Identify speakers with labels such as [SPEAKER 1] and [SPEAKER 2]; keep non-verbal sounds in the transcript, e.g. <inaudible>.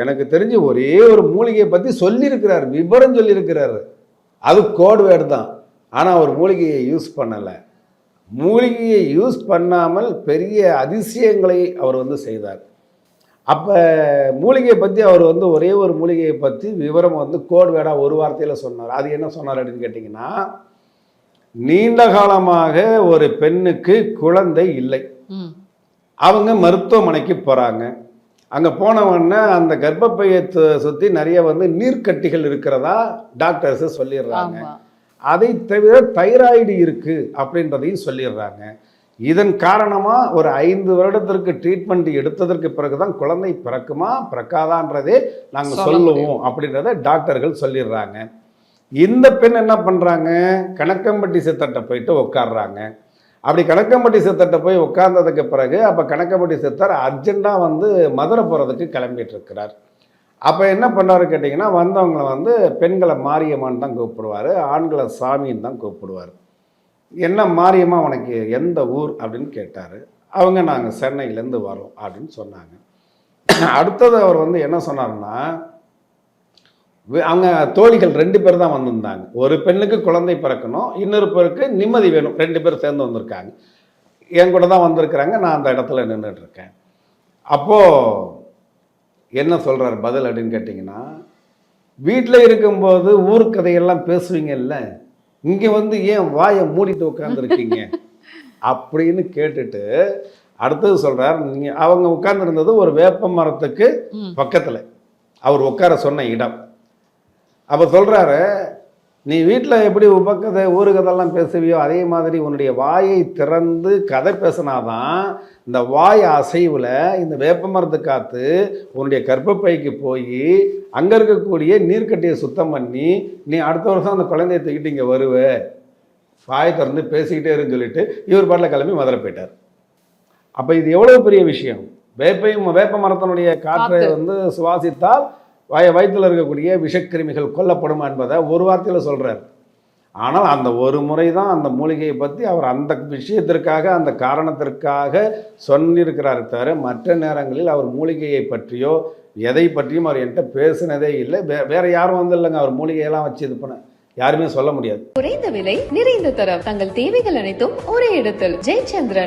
[SPEAKER 1] எனக்கு தெரிஞ்சு ஒரே ஒரு மூலிகையை பற்றி சொல்லியிருக்கிறார் விவரம் சொல்லியிருக்கிறாரு. அது கோட் வேர்டு தான். ஆனால் அவர் மூலிகையை யூஸ் பண்ணலை. மூலிகையை யூஸ் பண்ணாமல் பெரிய அதிசயங்களை அவர் வந்து செய்தார். அப்போ மூலிகையை பற்றி அவர் வந்து ஒரே ஒரு மூலிகையை பற்றி விவரம் வந்து கோட் வேர்டாக ஒரு வார்த்தையில் சொன்னார். அது என்ன சொன்னார் அப்படின்னு கேட்டிங்கன்னா நீண்ட காலமாக ஒரு பெண்ணுக்கு குழந்தை இல்லை. அவங்க மருத்துவமனைக்கு போகிறாங்க அங்கே போனவொடனே அந்த கர்ப்பப்பையை சுற்றி நிறைய வந்து நீர்க்கட்டிகள் இருக்கிறதா டாக்டர்ஸ் சொல்லிடுறாங்க. அதை தவிர தைராய்டு இருக்கு அப்படின்றதையும் சொல்லிடுறாங்க. இதன் காரணமாக ஒரு ஐந்து வருடத்திற்கு ட்ரீட்மெண்ட் எடுத்ததற்கு பிறகு தான் குழந்தை பிறக்குமா பிறக்காதான்றதே நாங்கள்
[SPEAKER 2] சொல்ல
[SPEAKER 1] சொல்லுவோம் அப்படின்றத டாக்டர்கள் சொல்லிடுறாங்க. இந்த பெண் என்ன பண்ணுறாங்க கணக்கம்பட்டி சித்தட்டை போயிட்டு உட்காடுறாங்க அப்படி கணக்கம்பட்டி சித்தர்கிட்ட போய் உட்கார்ந்ததுக்கு பிறகு அப்போ கணக்கம்பட்டி சித்தர் அர்ஜெண்ட்டாக வந்து மதுரை போகிறதுக்கு கிளம்பிட்டு இருக்கிறார் அப்போ என்ன பண்ணார் கேட்டிங்கன்னா வந்தவங்களை வந்து பெண்களை மாரியம்மான்னு தான் கூப்பிடுவார் ஆண்களை சாமின்னு தான் கூப்பிடுவார். என்ன மாரியம்மா உனக்கு எந்த ஊர் அப்படின்னு கேட்டார். அவங்க நாங்கள் சென்னையிலேருந்து வரோம் அப்படின்னு சொன்னாங்க. அடுத்தது அவர் வந்து என்ன சொன்னார்னா அவங்க தோழிகள் ரெண்டு பேர் தான் வந்திருந்தாங்க. ஒரு பெண்ணுக்கு குழந்தை பிறக்கணும் இன்னொரு பேருக்கு நிம்மதி வேணும். ரெண்டு பேர் சேர்ந்து வந்திருக்காங்க. என் கூட தான் வந்திருக்கிறாங்க. நான் அந்த இடத்துல நின்றுட்டு இருக்கேன் அப்போது என்ன சொல்கிறார் பதில் அப்படின்னு கேட்டிங்கன்னா வீட்டில் இருக்கும்போது ஊர் கதையெல்லாம் பேசுவீங்கல்ல இங்கே வந்து ஏன் வாயை மூடிட்டு உட்காந்துருக்கீங்க <laughs> அப்படின்னு கேட்டுட்டு அடுத்தது சொல்கிறார் நீங்கள் அவங்க உட்கார்ந்திருந்தது ஒரு வேப்ப மரத்துக்கு பக்கத்தில். அவர் உட்கார சொன்ன இடம். அப்போ சொல்கிறாரு நீ வீட்டில் எப்படி உபக்கதை ஊரு கதையெல்லாம் பேசுவியோ அதே மாதிரி உன்னுடைய வாயை திறந்து கதை பேசினாதான் இந்த வாய் அசைவில் இந்த வேப்ப மரத்து காற்று உன்னுடைய கர்ப்பப்பைக்கு போய் அங்கே இருக்கக்கூடிய நீர்க்கட்டியை சுத்தம் பண்ணி நீ அடுத்த வருஷம் அந்த குழந்தைய தூக்கிட்டு இங்கே வருவ. வாயை திறந்து பேசிக்கிட்டே இருன்னு சொல்லிட்டு இவர் பாட்டில் கிளம்பி மதுரை போயிட்டார். அப்போ இது எவ்வளோ பெரிய விஷயம்? வேப்பை வேப்ப மரத்தினுடைய காற்றை. வந்து சுவாசித்தால் வய வயிற்றில் இருக்கக்கூடிய விஷக்கிருமிகள் கொல்லப்படும் என்பதை ஒரு வார்த்தையில் சொல்கிறார் ஆனால் அந்த ஒரு முறை தான் அந்த மூலிகையை பற்றி அவர் அந்த விஷயத்திற்காக அந்த காரணத்திற்காக சொல்லியிருக்கிறார் தவிர மற்ற நேரங்களில் அவர் மூலிகையை பற்றியோ எதை பற்றியும் அவர் என்கிட்ட பேசினதே இல்லை. வே வேற யாரும் வந்து இல்லைங்க அவர் மூலிகையெல்லாம் வச்சு இது பண்ண யாருமே சொல்ல முடியாது.
[SPEAKER 3] குறைந்த விலை நிறைந்த தரம் தங்கள் தேவைகள் அனைத்தும் ஒரே இடத்தில். ஜெயச்சந்திரன்.